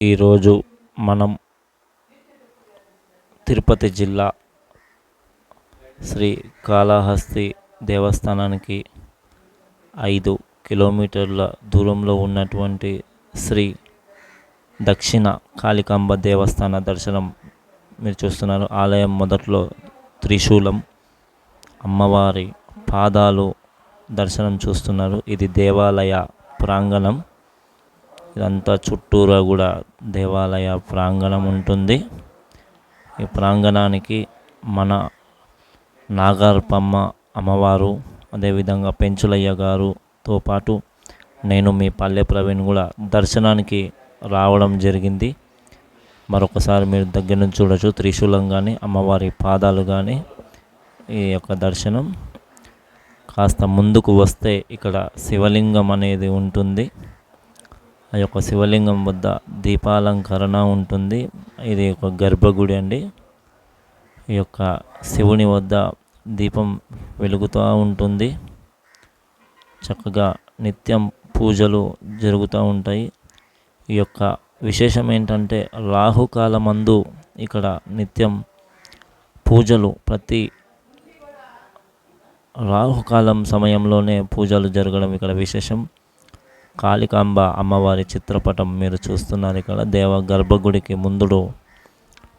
ఈరోజు మనం తిరుపతి జిల్లా శ్రీ కాళహస్తి దేవస్థానానికి ఐదు కిలోమీటర్ల దూరంలో ఉన్నటువంటి శ్రీ దక్షిణ కాళికాంబ దేవస్థాన దర్శనం మీరు చూస్తున్నారు. ఆలయం మొదట్లో త్రిశూలం అమ్మవారి పాదాలు దర్శనం చూస్తున్నారు. ఇది దేవాలయ ప్రాంగణం. ఇదంతా చుట్టూరా కూడా దేవాలయ ప్రాంగణం ఉంటుంది. ఈ ప్రాంగణానికి మన నాగార్పమ్మ అమ్మవారు అదేవిధంగా పెంచులయ్య గారుతో పాటు నేను మీ పల్లె ప్రవీణ్ కూడా దర్శనానికి రావడం జరిగింది. మరొకసారి మీరు దగ్గర నుంచి చూడొచ్చు త్రిశూలం కానీ అమ్మవారి పాదాలు కానీ ఈ యొక్క దర్శనం. కాస్త ముందుకు వస్తే ఇక్కడ శివలింగం అనేది ఉంటుంది. ఆ యొక్క శివలింగం వద్ద దీపాలంకరణ ఉంటుంది. ఇది ఒక గర్భగుడి అండి. ఈ యొక్క శివుని వద్ద దీపం వెలుగుతూ ఉంటుంది. చక్కగా నిత్యం పూజలు జరుగుతూ ఉంటాయి. ఈ యొక్క విశేషం ఏంటంటే రాహుకాలమందు ఇక్కడ నిత్యం పూజలు ప్రతి రాహుకాలం సమయంలోనే పూజలు జరగడం ఇక్కడ విశేషం. కాళికాంబ అమ్మవారి చిత్రపటం మీరు చూస్తున్నారు ఇక్కడ. దేవ గర్భగుడికి ముందుడు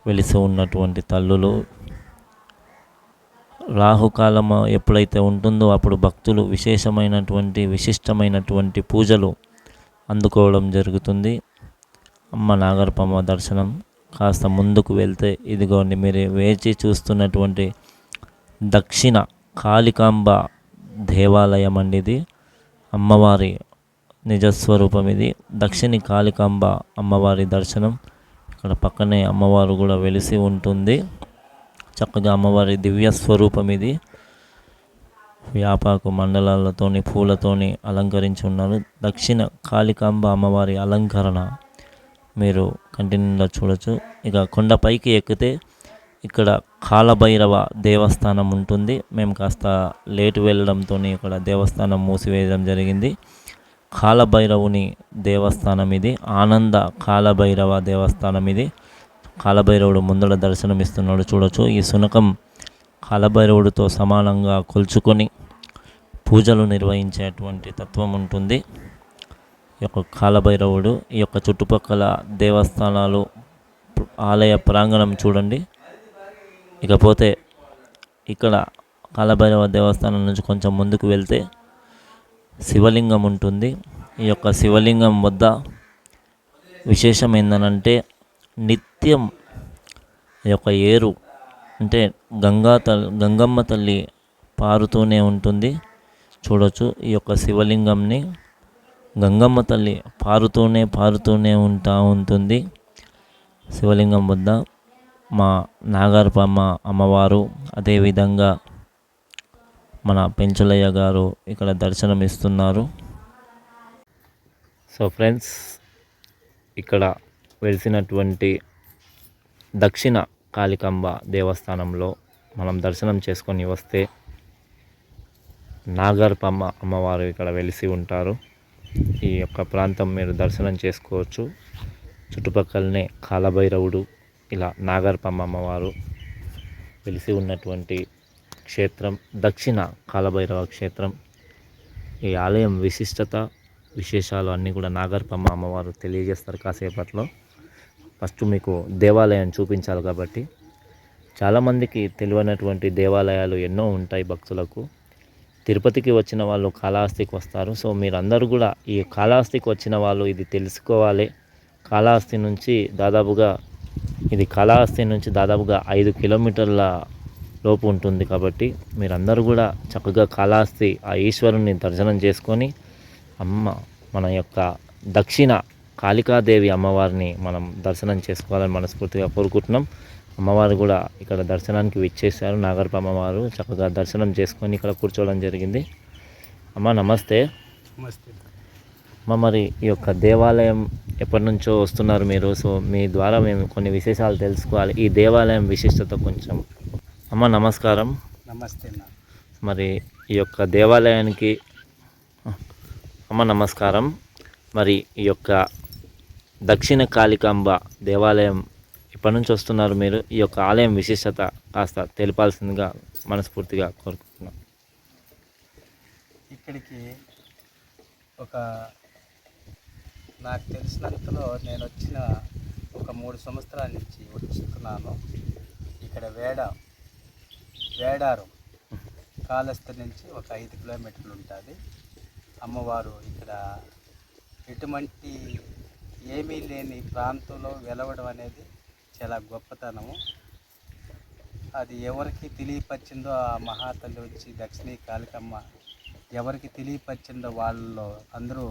వెలిసి ఉన్నటువంటి తల్లులు. రాహుకాలం ఎప్పుడైతే ఉంటుందో అప్పుడు భక్తులు విశేషమైనటువంటి విశిష్టమైనటువంటి పూజలు అందుకోవడం జరుగుతుంది. అమ్మ నాగరపమ్మ దర్శనం కాస్త ముందుకు వెళ్తే ఇదిగోండి మీరు వేచి చూస్తున్నటువంటి దక్షిణ కాళికాంబ దేవాలయం అండి ఇది. అమ్మవారి నిజస్వరూపం ఇది దక్షిణ కాళికాంబ అమ్మవారి దర్శనం. ఇక్కడ పక్కనే అమ్మవారు కూడా వెలిసి ఉంటుంది. చక్కగా అమ్మవారి దివ్య స్వరూపం ఇది వ్యాపాకు మండలాలతోని పూలతోని అలంకరించి ఉన్నారు. దక్షిణ కాళికాంబ అమ్మవారి అలంకరణ మీరు కంటి నిండా చూడొచ్చు. ఇక కొండపైకి ఎక్కితే ఇక్కడ కాలభైరవ దేవస్థానం ఉంటుంది. మేము కాస్త లేటు వెళ్ళడంతో ఇక్కడ దేవస్థానం మూసివేయడం జరిగింది. కాలభైరవుని దేవస్థానం ఇది ఆనంద కాలభైరవ దేవస్థానం ఇది కాలభైరవుడు ముందర దర్శనమిస్తున్నాడు చూడొచ్చు. ఈ శునకం కాలభైరవుడితో సమానంగా కొలుచుకొని పూజలు నిర్వహించేటువంటి తత్వం ఉంటుంది. ఈ యొక్క కాలభైరవుడు ఈ యొక్క చుట్టుపక్కల దేవస్థానాలు ఆలయ ప్రాంగణం చూడండి. ఇకపోతే ఇక్కడ కాలభైరవ దేవస్థానం నుంచి కొంచెం ముందుకు వెళ్తే శివలింగం ఉంటుంది. ఈ యొక్క శివలింగం వద్ద విశేషం ఏంటనంటే నిత్యం ఈ యొక్క ఏరు అంటే గంగా తల్లి గంగమ్మ తల్లి పారుతూనే ఉంటుంది. చూడొచ్చు ఈ యొక్క శివలింగంని గంగమ్మ తల్లి పారుతూనే పారుతూనే ఉంటా ఉంటుంది. శివలింగం వద్ద మా నాగార్పమ్మ అమ్మవారు అదేవిధంగా మన పెంచలయ్య గారు ఇక్కడ దర్శనం ఇస్తున్నారు సో ఫ్రెండ్స్ ఇక్కడ వెలిసినటువంటి దక్షిణ కాళికాంబ దేవస్థానంలో మనం దర్శనం చేసుకొని వస్తే నాగర్పమ్మ అమ్మవారు ఇక్కడ వెలిసి ఉంటారు. ఈ యొక్క ప్రాంతం మీరు దర్శనం చేసుకోవచ్చు. చుట్టుపక్కలనే కాలభైరవుడు ఇలా నాగర్పమ్మ అమ్మవారు వెలిసి ఉన్నటువంటి క్షేత్రం దక్షిణ కాలభైరవ క్షేత్రం. ఈ ఆలయం విశిష్టత విశేషాలు అన్నీ కూడా నాగర్పమ్మ అమ్మవారు తెలియజేస్తారు కాసేపట్లో. ఫస్ట్ మీకు దేవాలయం చూపించాలి కాబట్టి. చాలామందికి తెలియనటువంటి దేవాలయాలు ఎన్నో ఉంటాయి భక్తులకు. తిరుపతికి వచ్చిన వాళ్ళు కాళహస్తికి వస్తారు. సో మీరందరూ కూడా ఈ కాళహస్తికి వచ్చిన వాళ్ళు ఇది తెలుసుకోవాలి. కాళహస్తి నుంచి దాదాపుగా ఇది కాళహస్తి నుంచి దాదాపుగా ఐదు కిలోమీటర్ల లోపు ఉంటుంది కాబట్టి మీరందరూ కూడా చక్కగా కాళహస్తి ఆ ఈశ్వరుని దర్శనం చేసుకొని అమ్మ మన యొక్క దక్షిణ కాళికాదేవి అమ్మవారిని మనం దర్శనం చేసుకోవాలని మనస్ఫూర్తిగా కోరుకుంటున్నాం. అమ్మవారు కూడా ఇక్కడ దర్శనానికి విచ్చేశారు. నాగరప అమ్మవారు చక్కగా దర్శనం చేసుకొని ఇక్కడ కూర్చోవడం జరిగింది. అమ్మ నమస్తే. నమస్తే. అమ్మ మరి ఈ యొక్క దేవాలయం ఎప్పటి నుంచో వస్తున్నారు మీరు? సో మీ ద్వారా మేము కొన్ని విశేషాలు తెలుసుకోవాలి. ఈ దేవాలయం విశిష్టత కొంచెం అమ్మ నమస్కారం. నమస్తే మరి ఈ యొక్క దేవాలయానికి అమ్మ నమస్కారం. మరి ఈ యొక్క దక్షిణ కాళికాంబ దేవాలయం ఎప్పటి నుంచి వస్తున్నారు మీరు? ఈ యొక్క ఆలయం విశిష్టత కాస్త తెలిపాల్సిందిగా మనస్ఫూర్తిగా కోరుకుంటున్నాం. ఇక్కడికి ఒక నాకు తెలిసినంతలో నేను వచ్చిన ఒక మూడు సంవత్సరాల నుంచి వస్తున్నాను. ఇక్కడ వేడ వేడారం. కాళహస్తి నుంచి ఒక ఐదు కిలోమీటర్లు ఉంటుంది. అమ్మవారు ఇక్కడ ఎటువంటి ఏమీ లేని ప్రాంతంలో వెలవడం అనేది చాలా గొప్పతనము. అది ఎవరికి తెలియపరిచిందో ఆ మహాతల్లి వచ్చి దక్షిణీ కాళికమ్మ ఎవరికి తెలియపరిచిందో వాళ్ళలో అందరూ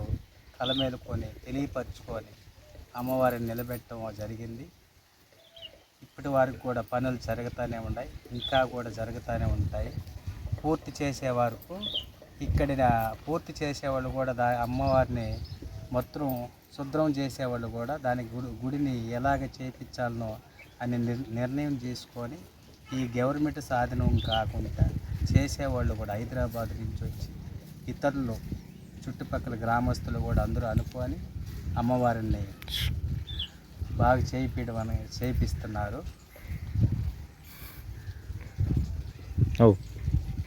కలమేలుకొని తెలియపరుచుకొని అమ్మవారిని నిలబెట్టడం జరిగింది. ఇప్పటి వరకు కూడా పనులు జరుగుతూనే ఉన్నాయి. ఇంకా కూడా జరుగుతూనే ఉంటాయి. పూర్తి చేసే వరకు ఇక్కడ పూర్తి చేసేవాళ్ళు కూడా దా అమ్మవారిని మొత్తం శుభ్రం చేసేవాళ్ళు కూడా దాని గుడి గుడిని ఎలాగ చేపించాలనో అని నిర్ణయం చేసుకొని ఈ గవర్నమెంట్ సాధనం కాకుండా చేసేవాళ్ళు కూడా హైదరాబాద్ నుంచి వచ్చి ఇతరులు చుట్టుపక్కల గ్రామస్తులు కూడా అందరూ అనుకొని అమ్మవారిని బాగా చేయించడం అని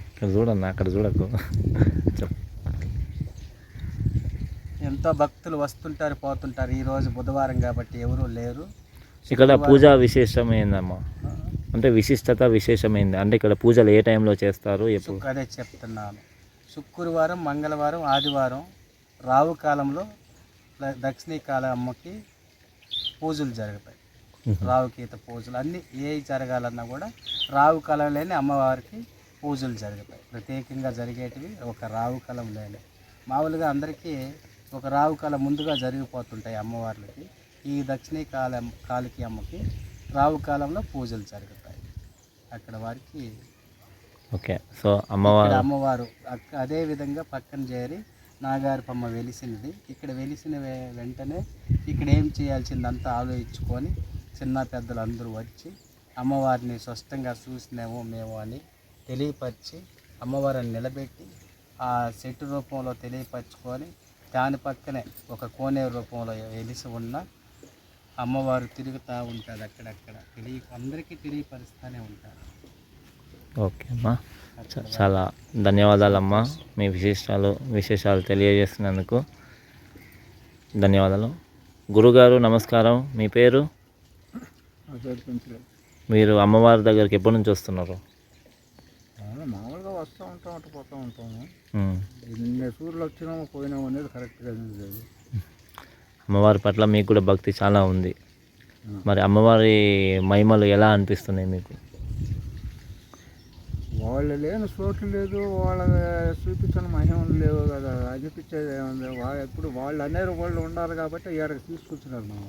ఇక్కడ చూడన్న అక్కడ చూడకు. ఎంతో భక్తులు వస్తుంటారు పోతుంటారు. ఈ రోజు బుధవారం కాబట్టి ఎవరూ లేరు. ఇక్కడ పూజ విశేషమైందమ్మా. అంటే విశిష్టత విశేషమైంది. అంటే ఇక్కడ పూజలు ఏ టైంలో చేస్తారు ఎప్పుడు? అదే చెప్తున్నాను. శుక్రవారం మంగళవారం ఆదివారం రావు కాలంలో దక్షిణీ కాల అమ్మకి పూజలు జరుగుతాయి. రావుకీత పూజలు అన్నీ ఏ జరగాలన్నా కూడా రావు కాలంలోనే అమ్మవారికి పూజలు జరుగుతాయి. ప్రత్యేకంగా జరిగేటివి ఒక రావు కాలంలోనే మామూలుగా అందరికీ ఒక రావు కాలం ముందుగా జరిగిపోతుంటాయి అమ్మవార్లకి. ఈ దక్షిణీ కాలం కాలికి అమ్మకి రావు కాలంలో పూజలు జరుగుతాయి. అక్కడ వారికి ఓకే. సో అమ్మవారు అమ్మవారు అదే విధంగా పక్కన చేరి నాగారపమ్మ వెలిసినది. ఇక్కడ వెలిసిన వెంటనే ఇక్కడ ఏం చేయాల్సిందంతా ఆలోచించుకొని చిన్న పెద్దలు అందరూ వచ్చి అమ్మవారిని స్పష్టంగా చూసినాము మేము అని తెలియపరిచి అమ్మవారిని నిలబెట్టి ఆ చెట్టు రూపంలో తెలియపరచుకొని దాని పక్కనే ఒక కోనేరు రూపంలో వెలిసి ఉన్న అమ్మవారు తిరుగుతూ ఉంటుంది అక్కడక్కడ. తెలియ అందరికీ తెలియపరుస్తూనే ఉంటారు. ఓకే అమ్మా. చాలా ధన్యవాదాలమ్మా. మీ విశేషాలు విశేషాలు తెలియజేసినందుకు ధన్యవాదాలు. గురుగారు నమస్కారం. మీ పేరు? మీరు అమ్మవారి దగ్గరికి ఎప్పటి నుంచి వస్తున్నారు? మామూలుగా వస్తూ ఉంటాం అటు పోతూ ఉంటాము. సూర్యులు వచ్చినామో పోయినాము అనేది కరెక్ట్గా లేదు అమ్మవారి పట్ల మీకు కూడా భక్తి చాలా ఉంది. మరి అమ్మవారి మహిమలు ఎలా అనిపిస్తున్నాయి మీకు? వాళ్ళు లేని చోట్లు లేదు వాళ్ళ చూపించిన మహిమలు లేవు కదా. అనిపించేది ఏముంది? ఎప్పుడు వాళ్ళు అనేరు వాళ్ళు ఉండాలి కాబట్టి ఇక్కడికి తీసుకొచ్చినారు మనం.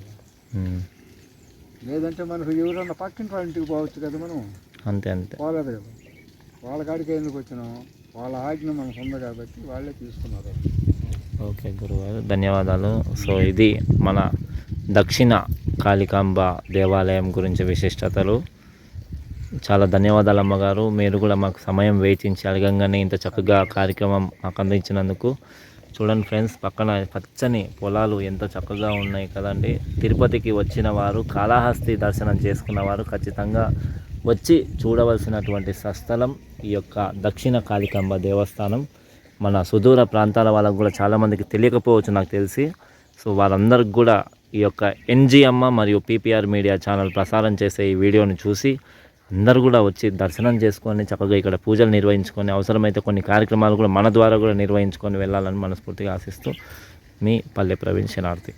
లేదంటే మనకు ఎవరన్నా పక్కింటి ఇంటికి పోవచ్చు కదా మనం? అంతే అంతే. పోలేదు కదా వాళ్ళ కాడికి ఎందుకు వచ్చినాము వాళ్ళ ఆజ్ఞ మనకు ఉంది కాబట్టి వాళ్ళే తీసుకున్నారు. ఓకే గురుగారు ధన్యవాదాలు. సో ఇది మన దక్షిణ కాళికాంబ దేవాలయం గురించి విశిష్టతలు. చాలా ధన్యవాదాలు అమ్మగారు. మీరు కూడా మాకు సమయం వేచించి అడగంగానే ఇంత చక్కగా కార్యక్రమం మాకు అందించినందుకు. చూడండి ఫ్రెండ్స్ పక్కన పచ్చని పొలాలు ఎంత చక్కగా ఉన్నాయి కదండి. తిరుపతికి వచ్చిన వారు కాళహస్తి దర్శనం చేసుకున్న వారు ఖచ్చితంగా వచ్చి చూడవలసినటువంటి స్వస్థలం ఈ యొక్క దక్షిణ కాళికాంబ దేవస్థానం. మన సుదూర ప్రాంతాల వాళ్ళకు కూడా చాలామందికి తెలియకపోవచ్చు నాకు తెలిసి. సో వారందరికి కూడా ఈ యొక్క ఎన్జిఎమ్మ మరియు పీపీఆర్ మీడియా ఛానల్ ప్రసారం చేసే ఈ వీడియోని చూసి అందరూ కూడా వచ్చి దర్శనం చేసుకొని చక్కగా ఇక్కడ పూజలు నిర్వహించుకొని అవసరమైతే కొన్ని కార్యక్రమాలు కూడా మన ద్వారా కూడా నిర్వహించుకొని వెళ్ళాలని మనస్ఫూర్తిగా ఆశిస్తూ మీ పల్లె ప్రవీణ్ శనార్థి